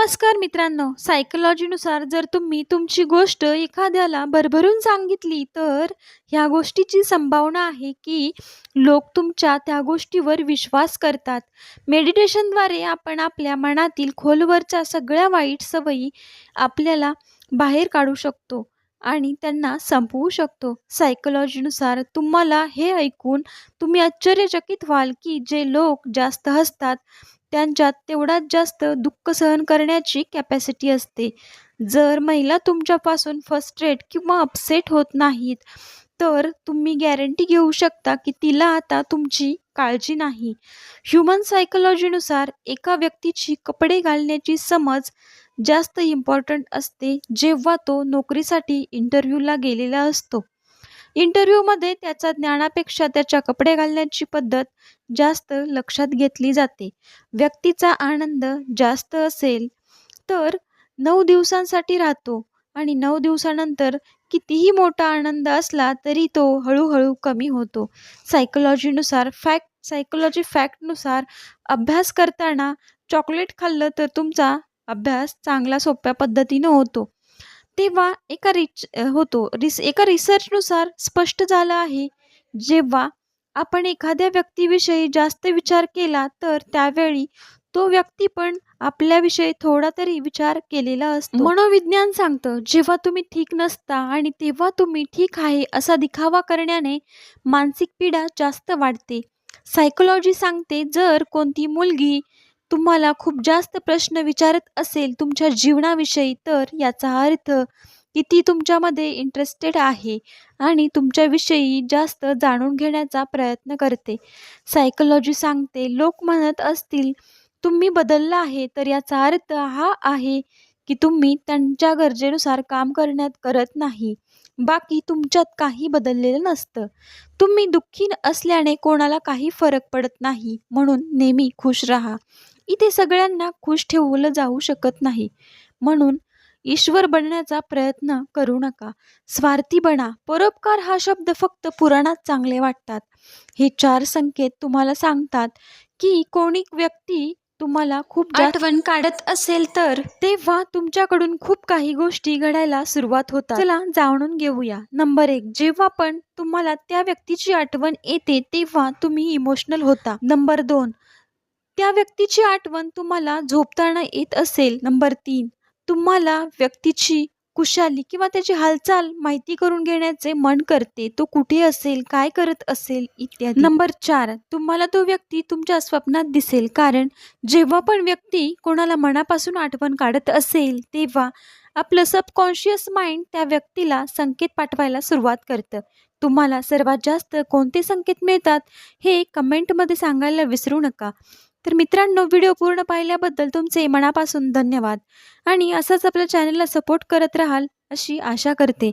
नमस्कार मित्रांनो. सायकॉलॉजीनुसार जर तुम्ही तुमची गोष्ट एखाद्याला भरभरून सांगितली तर ह्या गोष्टीची संभावना आहे की लोक तुमच्या त्या गोष्टीवर विश्वास करतात. मेडिटेशनद्वारे आपण आपल्या मनातील खोलवरच्या सगळ्या वाईट सवयी आपल्याला बाहेर काढू शकतो आणि त्यांना संपवू शकतो. सायकॉलॉजीनुसार तुम्हाला हे ऐकून तुम्ही आश्चर्यचकित व्हाल की जे लोक जास्त हसतात त्यांच्यात तेवढाच जास्त दुःख सहन करण्याची कॅपॅसिटी असते. जर महिला तुमच्यापासून फस्ट्रेट किंवा अपसेट होत नाहीत तर तुम्ही गॅरंटी घेऊ शकता की तिला आता तुमची काळजी नाही. ह्युमन सायकॉलॉजीनुसार एका व्यक्तीची कपडे घालण्याची समज जास्त इम्पॉर्टंट असते जेव्हा तो नोकरीसाठी इंटरव्ह्यूला गेलेला असतो. इंटरव्ह्यूमध्ये त्याचा ज्ञानापेक्षा त्याच्या कपडे घालण्याची पद्धत जास्त लक्षात घेतली जाते. व्यक्तीचा आनंद जास्त असेल तर नऊ दिवसांसाठी राहतो आणि नऊ दिवसानंतर कितीही मोठा आनंद असला तरी तो हळूहळू कमी होतो. सायकॉलॉजीनुसार फॅक्ट सायकोलॉजी फॅक्टनुसार अभ्यास करताना चॉकलेट खाल्लं तर तुमचा अभ्यास चांगला सोप्या पद्धतीनं होतो. तेव्हा एका रिच होतो. रिस एका रिसर्चनुसार स्पष्ट झालं आहे जेव्हा आपण एखाद्या व्यक्तीविषयी जास्त विचार केला तर त्यावेळी तो व्यक्ती पण आपल्याविषयी थोडा तरी विचार केलेला असतो. मनोविज्ञान सांगतं जेव्हा तुम्ही ठीक नसता आणि तेव्हा तुम्ही ठीक आहे असा दिखावा करण्याने मानसिक पीडा जास्त वाढते. सायकोलॉजी सांगते जर कोणती मुलगी तुम्हाला खूप जास्त प्रश्न विचारत असेल तुमच्या जीवनाविषयी तर याचा अर्थ किती तुमच्यामध्ये इंटरेस्टेड आहे आणि तुमच्याविषयी जास्त जाणून घेण्याचा प्रयत्न करते. सायकोलॉजी सांगते लोक म्हणत असतील तुम्ही बदलला आहे तर याचा अर्थ हा आहे की तुम्ही त्यांच्या गरजेनुसार काम करण्यात करत नाही. बाकी तुमच्यात काही बदललेलं नसतं. तुम्ही दुःखी असल्याने कोणाला काही फरक पडत नाही. म्हणून नेहमी खुश राहा. इथे सगळ्यांना खुश ठेवलं जाऊ शकत नाही. म्हणून ईश्वर बनण्याचा प्रयत्न करू नका. स्वार्थी बना. परोपकार हा शब्द फक्त पुराणात चांगले वाटतात. हे चार संकेत तुम्हाला सांगतात की कोणी व्यक्ती तुम्हाला खूप आठवण काढत असेल तर? तेव्हा तुमच्याकडून खूप काही गोष्टी घडायला सुरुवात होतात. चला जाणून घेऊया. नंबर एक. जेव्हा पण तुम्हाला त्या व्यक्तीची आठवण येते तेव्हा तुम्ही इमोशनल होता. नंबर दोन. त्या व्यक्तीची आठवण तुम्हाला झोपताना येत असेल नंबर तीन. तुम्हाला व्यक्तीची कुशाली किंवा त्याची हालचाल माहिती करून घेण्याचे मन करते तो कुठे असेल काय करत असेल इत्यादी. नंबर चार. तुम्हाला तो व्यक्ती तुमच्या स्वप्नात दिसेल कारण जेव्हा पण व्यक्ती कोणाला मनापासून आठवण काढत असेल तेव्हा आपलं सबकॉन्शियस माइंड त्या व्यक्तीला संकेत पाठवायला सुरुवात करतं. तुम्हाला सर्वात जास्त कोणते संकेत मिळतात हे कमेंटमध्ये सांगायला विसरू नका. तर मित्रांनो व्हिडिओ पूर्ण पाहिल्याबद्दल तुमचे मनापासून धन्यवाद. आणि असंच आपल्या चॅनलला सपोर्ट करत राहाल अशी आशा करते.